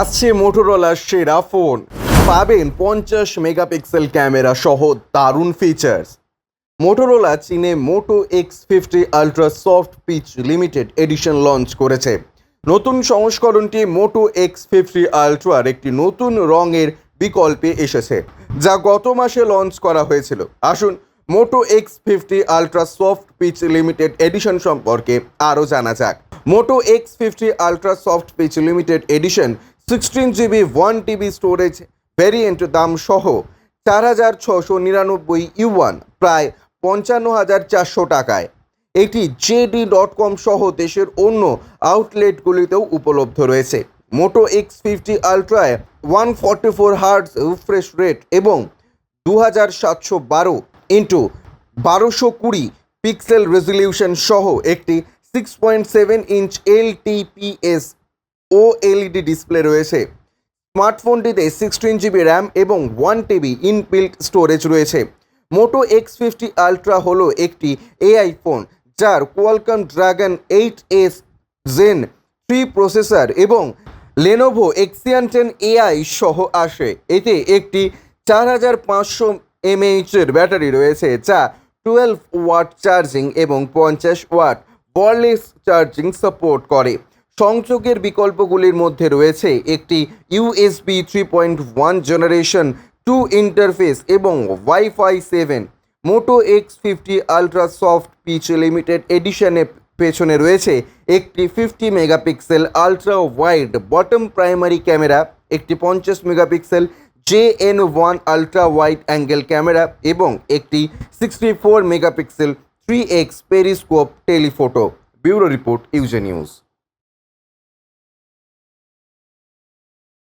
আসছে মোটোরোলার সেরা ফোন। পাবেন পঞ্চাশ মেগাপিক্সেল ক্যামেরা সহ দারুণ ফিচার্স মোটোরোলা চীনে Moto X fifty ultra soft peach limited edition launch করেছে। নতুন সংস্করণটি মোটো এক্স ফিফটি আলট্রার একটি নতুন রঙের বিকল্পে এসেছে, যা গত মাসে লঞ্চ করা হয়েছিল। আসুন Moto X fifty ultra soft peach limited edition সম্পর্কে আরও জানা যাক। Moto X fifty ultra soft peach limited edition sixteen GB one TB storage variant দাম সহ চার হাজার ছশো নিরানব্বই ইউয়ান প্রায় পঞ্চান্ন হাজার চারশো টাকায়। এটি জেডি ডট কম সহ দেশের অন্য আউটলেটগুলিতেও উপলব্ধ রয়েছে। Moto X fifty আলট্রায় one forty four hertz refresh rate এবং দু হাজার সাতশো বারো ইন্টু বারোশো কুড়ি পিক্সেল রেজলিউশন সহ একটি six point seven inch L TPS ও এলইডি ডিসপ্লে রয়েছে। স্মার্টফোনটিতে সিক্সটিন জিবি র্যাম এবং ওয়ান টিবি ইনবিল্ট স্টোরেজ রয়েছে। মোটো এক্স ফিফটি আলট্রা হলো একটি এআই ফোন যার Qualcomm Dragon eight S Gen three processor এবং লেনোভো এক্সিয়ান টেন এআই সহ আসে। এতে একটি চার হাজার পাঁচশো এমএইচের ব্যাটারি রয়েছে, যা টুয়েলভ ওয়াট চার্জিং এবং পঞ্চাশ ওয়াট ওয়ারলেস চার্জিং সাপোর্ট করে। সংযোগের বিকল্পগুলির মধ্যে রয়েছে একটি USB three point one generation two interface এবং wifi seven Moto X fifty ultra soft peach limited এডিশনে পেছনে রয়েছে একটি fifty megapixel ultra wide bottom primary camera একটি পঞ্চাশ megapixel J N one ultra wide angle camera এবং একটি sixty four megapixel three X periscope telephoto bureau report UJ news